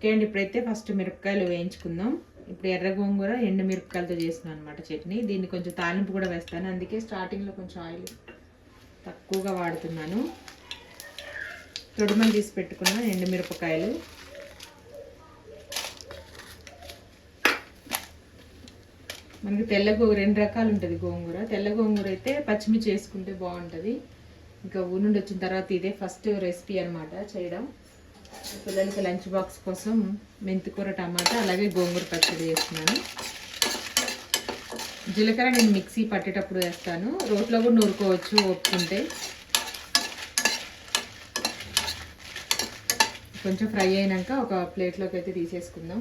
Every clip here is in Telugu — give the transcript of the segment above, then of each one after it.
ఓకే అండి. ఇప్పుడైతే ఫస్ట్ మిరపకాయలు వేయించుకుందాం. ఇప్పుడు ఎర్ర గోంగూర ఎండు మిరపకాయలతో చేస్తున్నాను అనమాట చట్నీ. దీన్ని కొంచెం తాలింపు కూడా వేస్తాను. అందుకే స్టార్టింగ్లో కొంచెం ఆయిల్ తక్కువగా వాడుతున్నాను. తొడుమలు తీసి పెట్టుకున్న ఎండు మిరపకాయలు. మనకి తెల్ల గోంగూర రెండు రకాలు ఉంటుంది గోంగూర. తెల్ల గోంగూర అయితే పచ్చిమిర్చి వేసుకుంటే బాగుంటుంది. ఇంకా ఊనుండి వచ్చిన తర్వాత ఇదే ఫస్ట్ రెసిపీ అనమాట చేయడం. పిల్లలకి లంచ్ బాక్స్ కోసం మెంతికూర టమాటా అలాగే గోంగూర పచ్చడి చేస్తున్నాను. జీలకర్ర నేను మిక్సీ పట్టేటప్పుడు వేస్తాను. రోట్లో కూడా నూరుకోవచ్చు ఒప్పుకుంటే. కొంచెం ఫ్రై అయినాక ఒక ప్లేట్లోకి అయితే తీసేసుకుందాం.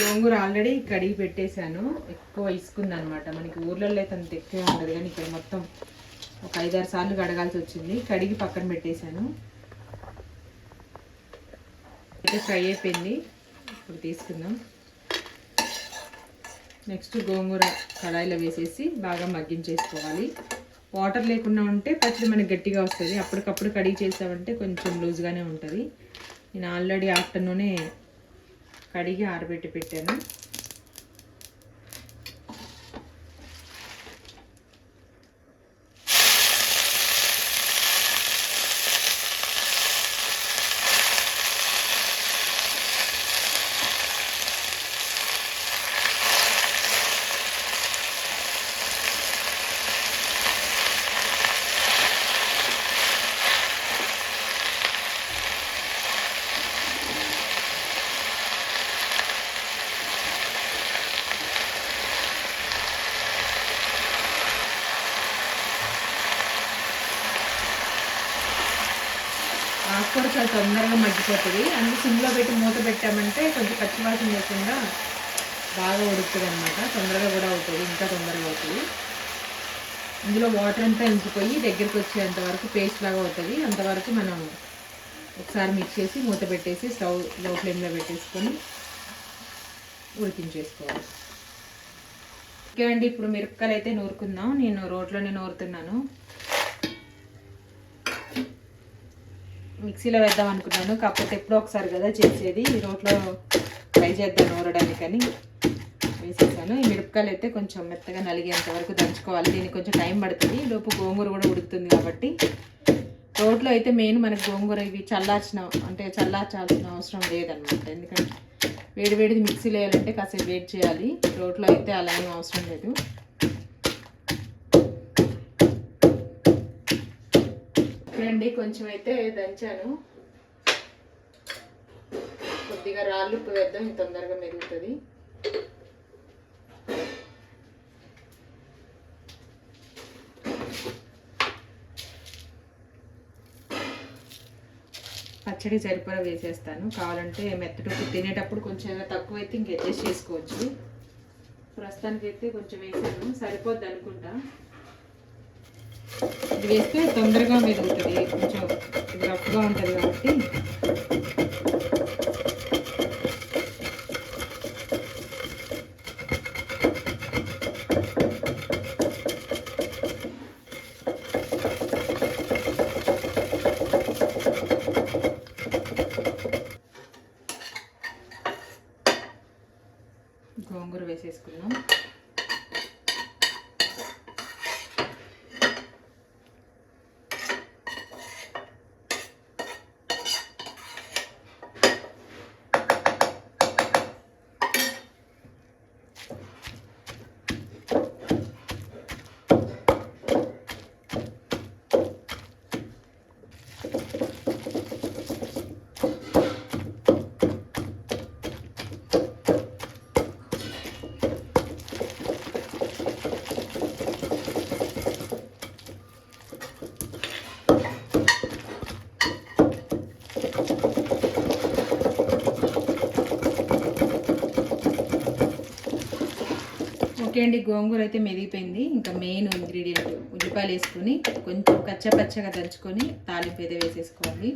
గోంగూర ఆల్రెడీ కడిగి పెట్టేశాను. ఎక్కువ ఇసుకుంది అనమాట మనకి ఊర్లలో అయితే అంత ఎక్కువ ఉండదు. కానీ ఇక్కడ మొత్తం ఒక ఐదారు సార్లు కడగాల్సి వచ్చింది. కడిగి పక్కన పెట్టేశాను. అయితే ఫ్రై అయిపోయింది. ఇప్పుడు తీసుకుందాం. నెక్స్ట్ గోంగూర కడాయిలో వేసేసి బాగా మగ్గించేసుకోవాలి. వాటర్ లేకుండా ఉంటే పచ్చడి మనకి గట్టిగా వస్తుంది. అప్పటికప్పుడు కడిగి చేసామంటే కొంచెం లూజ్గానే ఉంటుంది. నేను ఆల్రెడీ ఆఫ్టర్నూనే కడిగి ఆరబెట్టి పెట్టాను. కూర చాలా తొందరగా మగ్గిపోతుంది. అందుకే సిమ్లో పెట్టి మూత పెట్టామంటే కొంచెం పచ్చివాసన లేకుండా బాగా ఉడుకుతుంది అనమాట తొందరగా కూడా అవుతుంది ఇంకా తొందరగా అవుతుంది. ఇందులో వాటర్ అంతా ఇంకిపోయి దగ్గరికి వచ్చేంత వరకు పేస్ట్ లాగా అవుతుంది. అంతవరకు మనం ఒకసారి మిక్స్ చేసి మూత పెట్టేసి స్టవ్లో ఫ్లేమ్లో పెట్టేసుకొని ఉడికించేసుకోవాలి. ఓకే అండి ఇప్పుడు మిరపకాయలు అయితే నూరుకుందాం. నేను రోట్లోనే నూరుతున్నాను. మిక్సీలో వేద్దాం అనుకున్నాను. కాకపోతే ఎప్పుడో ఒకసారి కదా చేసేది. ఈ రోట్లో ట్రై చేద్దాం నూరడానికని వేసేసాను. ఈ మిరపకాయలు అయితే కొంచెం మెత్తగా నలిగేంత వరకు దంచుకోవాలి. దీనికి కొంచెం టైం పడుతుంది. లోపు గోంగూర కూడా ఉడుకుతుంది కాబట్టి. రోట్లో అయితే మెయిన్ మనకి గోంగూర ఇవి చల్లార్చిన అంటే చల్లార్చాల్సిన అవసరం లేదనమాట. ఎందుకంటే వేడి వేడిది మిక్సీలో వేయాలంటే కాసేపు వెయిట్ చేయాలి. రోట్లో అయితే అలా ఏం అవసరం లేదు. చూడండి కొంచెం అయితే దంచాను. కొద్దిగా రాళ్ళు ఉప్పు వేద్దాం ఇది తొందరగా మెరుగుతుంది పచ్చడి సరిపడా వేసేస్తాను. కావాలంటే మెత్తటప్పుడు తినేటప్పుడు కొంచెం ఏమైనా తక్కువ అయితే ఇంక అడ్జస్ట్ చేసుకోవచ్చు. ప్రస్తుతానికి అయితే కొంచెం వేసాను. సరిపోద్ది అనుకుంటా. ఇది వేస్తే తొందరగా మెదుగుతుంది కొంచెం ఇది రఫ్గా ఉంటుంది కాబట్టి. గోంగూర వేసేసుకుందాం. ఓకే అండి గోంగూర అయితే మెదిగిపోయింది. ఇంకా మెయిన్ ఇంగ్రీడియంట్ ఉల్లిపాయలు వేసుకొని కొంచెం కచ్చపచ్చగా దంచుకొని తాలింపు అయితే వేసేసుకోవాలి.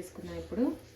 గిన్నెలోకి ఇప్పుడు.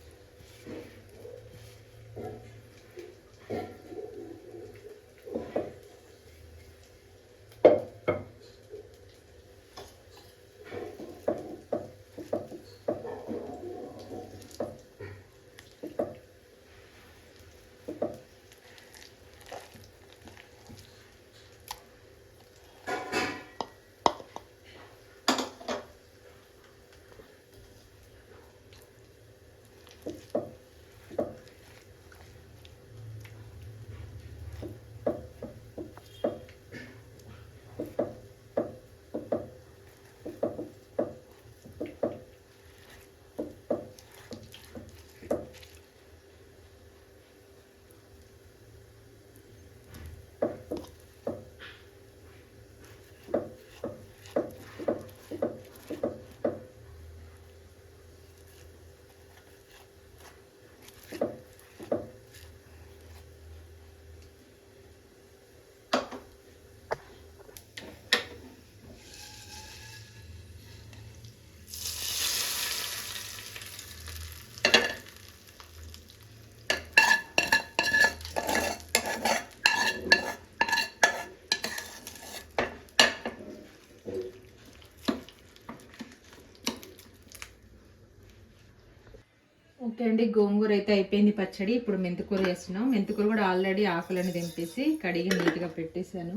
ఓకే అండి గోంగూర అయితే అయిపోయింది పచ్చడి. ఇప్పుడు మెంతికూర వేస్తున్నాం మెంతికూర కూడా ఆల్రెడీ ఆకులని దింపేసి కడిగి నీట్గా పెట్టేశాను.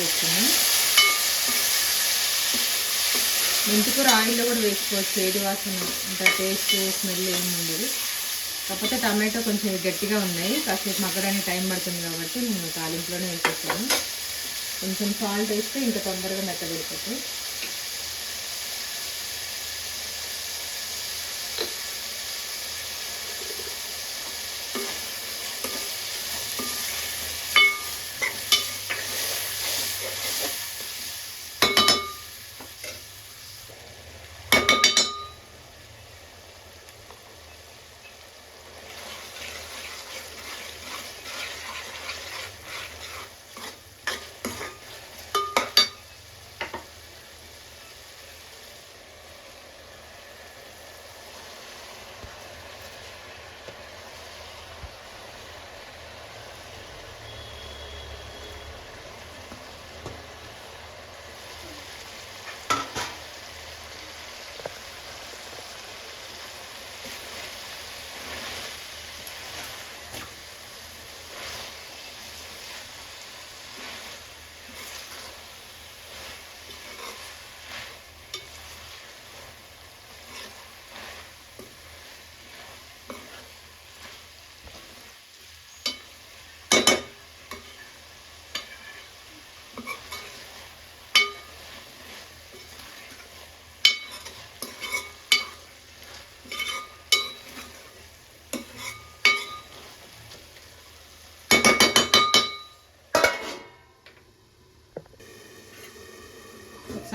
వేసేసుకుని మెంతికూర ఆయిల్లో కూడా వేసుకోవచ్చు. ఏది వాసన అంత టేస్ట్ స్మెల్ ఏమి ఉండదు. కాకపోతే టమాటో కొంచెం గట్టిగా ఉన్నాయి. కాసేపు మగ్గడానికి టైం పడుతుంది కాబట్టి నేను తాలింపులోనే వేసేస్తాను. కొంచెం సాల్ట్ వేస్తే ఇంకా తొందరగా మెత్తబడిపోతాయి.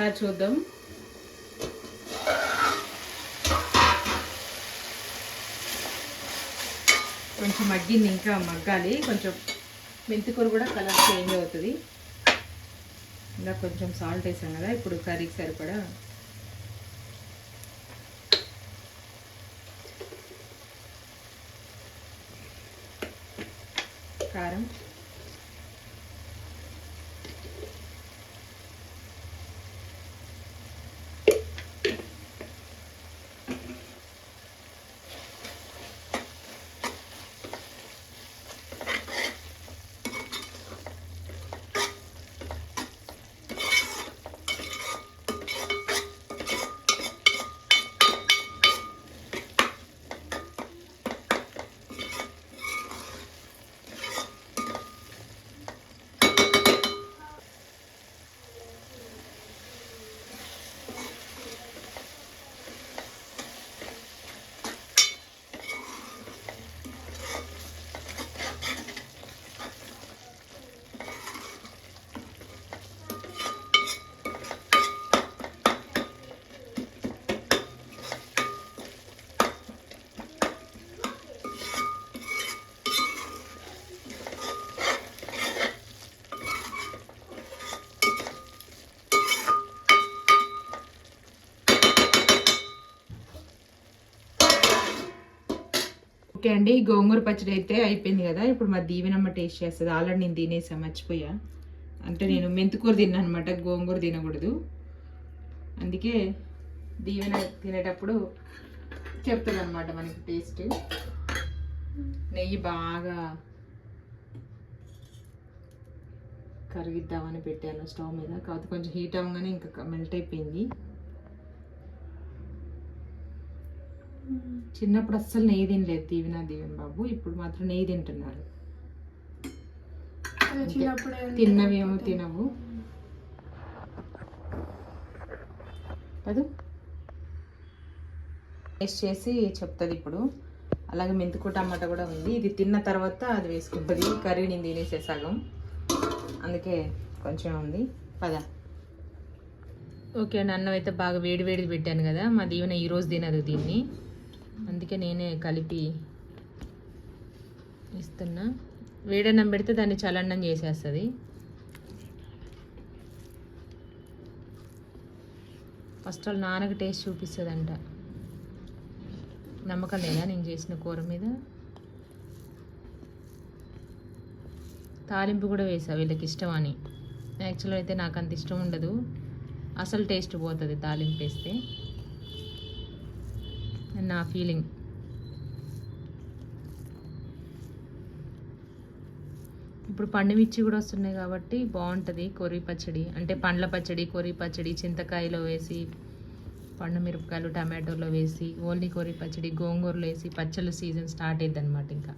ఒకసారి చూద్దాం. కొంచెం మగ్గింది ఇంకా మగ్గాలి. కొంచెం మెంతికూర కూడా కలర్ చేంజ్ అవుతుంది. ఇంకా కొంచెం సాల్ట్ వేసాం కదా ఇప్పుడు కర్రీకి సరిపడా. కారం. అండి గోంగూర పచ్చడి అయితే అయిపోయింది కదా. ఇప్పుడు మా దీవెనమ్మ టేస్ట్ చేస్తుంది. ఆల్రెడీ నేను తినేసా మర్చిపోయా. అంటే నేను మెంతుకూర తిన్నా అనమాట గోంగూర తినకూడదు. అందుకే దీవెన తినేటప్పుడు చెప్తుంది అనమాట మనకి టేస్ట్ నెయ్యి బాగా కరిగిద్దామని పెట్టాను స్టవ్ మీద. కాకపోతే కొంచెం హీట్ అవ్వగానే ఇంకా మెల్ట్ అయిపోయింది. చిన్నప్పుడు అస్సలు నెయ్యి తినలేదు దీవెన దీవెన బాబు ఇప్పుడు మాత్రం నెయ్యి తింటున్నారు. చిన్నప్పుడే తిన్నవి ఏమో తినవు. అది టేస్ట్ చేసి చెప్తుంది ఇప్పుడు. అలాగే మెంతుకు టమాటా కూడా ఉంది. ఇది తిన్న తర్వాత అది వేసుకుంటుంది. కర్రీ నేను తినేసే సగం. అందుకే కొంచెం ఉంది. పద. ఓకే అండి అన్నం అయితే బాగా వేడి వేడిది పెట్టాను కదా. మా దీవెన ఈరోజు తినదు దీన్ని. అందుకే నేనే కలిపి ఇస్తున్నా. వేడన్నం పెడితే దాన్ని చలన్నం చేసేస్తుంది. ఫస్ట్ వాళ్ళు నాన్నకి టేస్ట్ చూపిస్తుందంట. నమ్మకం లేదా నేను చేసిన కూర మీద? తాలింపు కూడా వేసా వీళ్ళకి ఇష్టం అని. యాక్చువల్గా అయితే నాకు అంత ఇష్టం ఉండదు. అసలు టేస్ట్ పోతుంది తాలింపు వేస్తే. నా ఫీలింగ్ ఇప్పుడు పండు మిర్చి కూడా వస్తున్నాయి కాబట్టి బాగుంటుంది కొరి పచ్చడి. అంటే పండ్ల పచ్చడి కొరి పచ్చడి చింతకాయలో వేసి పండు మిరపకాయలు టమాటోలో వేసి ఓన్లీ కొరి పచ్చడి గోంగూరలో వేసి పచ్చళ్ళ సీజన్ స్టార్ట్ అయ్యింది అనమాట ఇంకా.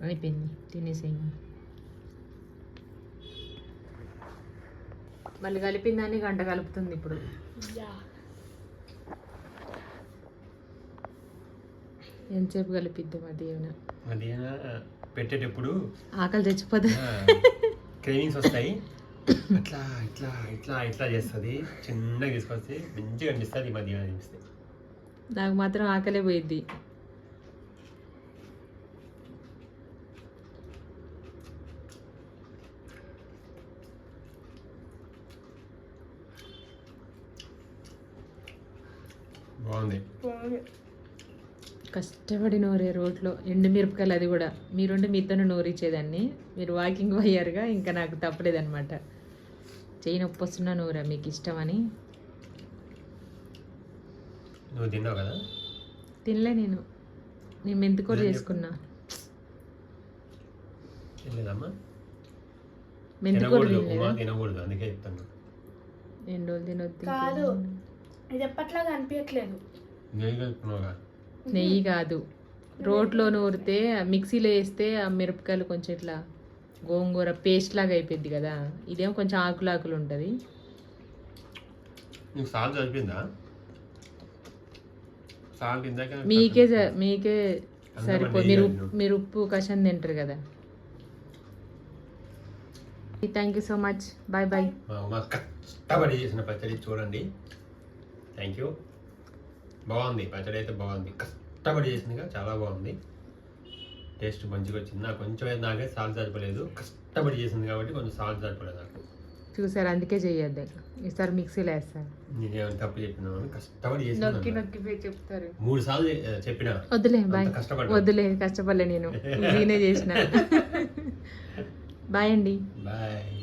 అయిపోయింది తినేసేయండి. మళ్ళీ కలిపిందాన్ని గంట కలుపుతుంది ఇప్పుడు. ఎంతసేపు కలిపిద్దాం అది ఏమైనా అది పెట్టేటప్పుడు ఆకలి తెచ్చిపోదు క్రేవింగ్స్ వస్తాయి. అట్లా ఇట్లా ఇట్లా ఇట్లా చేస్తుంది. చిన్నగా తీసుకొస్తే మంచిగా అనిపిస్తుంది ఈ మధ్య అనిపిస్తుంది నాకు మాత్రం ఆకలే పోయిద్ది. బాగుంది. కష్టపడి నూరే రోడ్లో ఎండు మిరపకాయలు అది కూడా. మీరుంటే మీతోనే నూరిచ్చేదాన్ని. మీరు వాకింగ్ పోయారుగా ఇంకా నాకు తప్పలేదన్నమాట. చెయ్యి నొప్పి వస్తున్నా నూరా మీకు ఇష్టమని. నువ్వు తిన్నావు కదా? తినలే నేను. నేను మెంతికూర చేసుకున్నా. మెంతికూర తినకూడదు అందుకే చెప్తాను ఎన్ని రోజులు తినొద్దు కాదు. ఇది ఎప్పట్లాగా అనిపించట్లేదు నెయ్యి కాదు. రోట్లో నూరితే ఆ మిక్సీలో వేస్తే ఆ మిరపకాయలు కొంచెం ఇట్లా గోంగూర పేస్ట్ లాగా అయిపోద్ది కదా. ఇదేమో కొంచెం ఆకులు ఆకులు ఉంటుంది మీకే మీకే సరిపో మీరు మీరు ఉప్పు కషం తింటారు కదా. Thank you so much bye bye మా ఉమా కష్టపడి చేసిన పచ్చడి చూడండి. థ్యాంక్ యూ బాగుంది. పచ్చడి అయితే బాగుంది. కష్టపడి చేసిందిగా చాలా బాగుంది. టేస్ట్ మంచిగా వచ్చింది. నాకు కొంచెం అయితే నాకే సాల్ట్ సరిపోలేదు. కష్టపడి చేసింది కాబట్టి కొంచెం సాల్ట్ సరిపోలేదు నాకు. చూసారు? అందుకే చెయ్యొద్దు. ఈసారి మిక్సీలో వేస్తారు నేనేమైనా తప్పు చెప్పినాను కష్టపడి నొక్కి నొక్కి పోయి చెప్తారు. మూడు సార్లు చెప్పిన. వద్దులే బాయ్. కష్టపడ్డా. వద్దులే కష్టపడలే నేను. ఈజీనే చేసిన. బాయ్ అండి. బాయ్.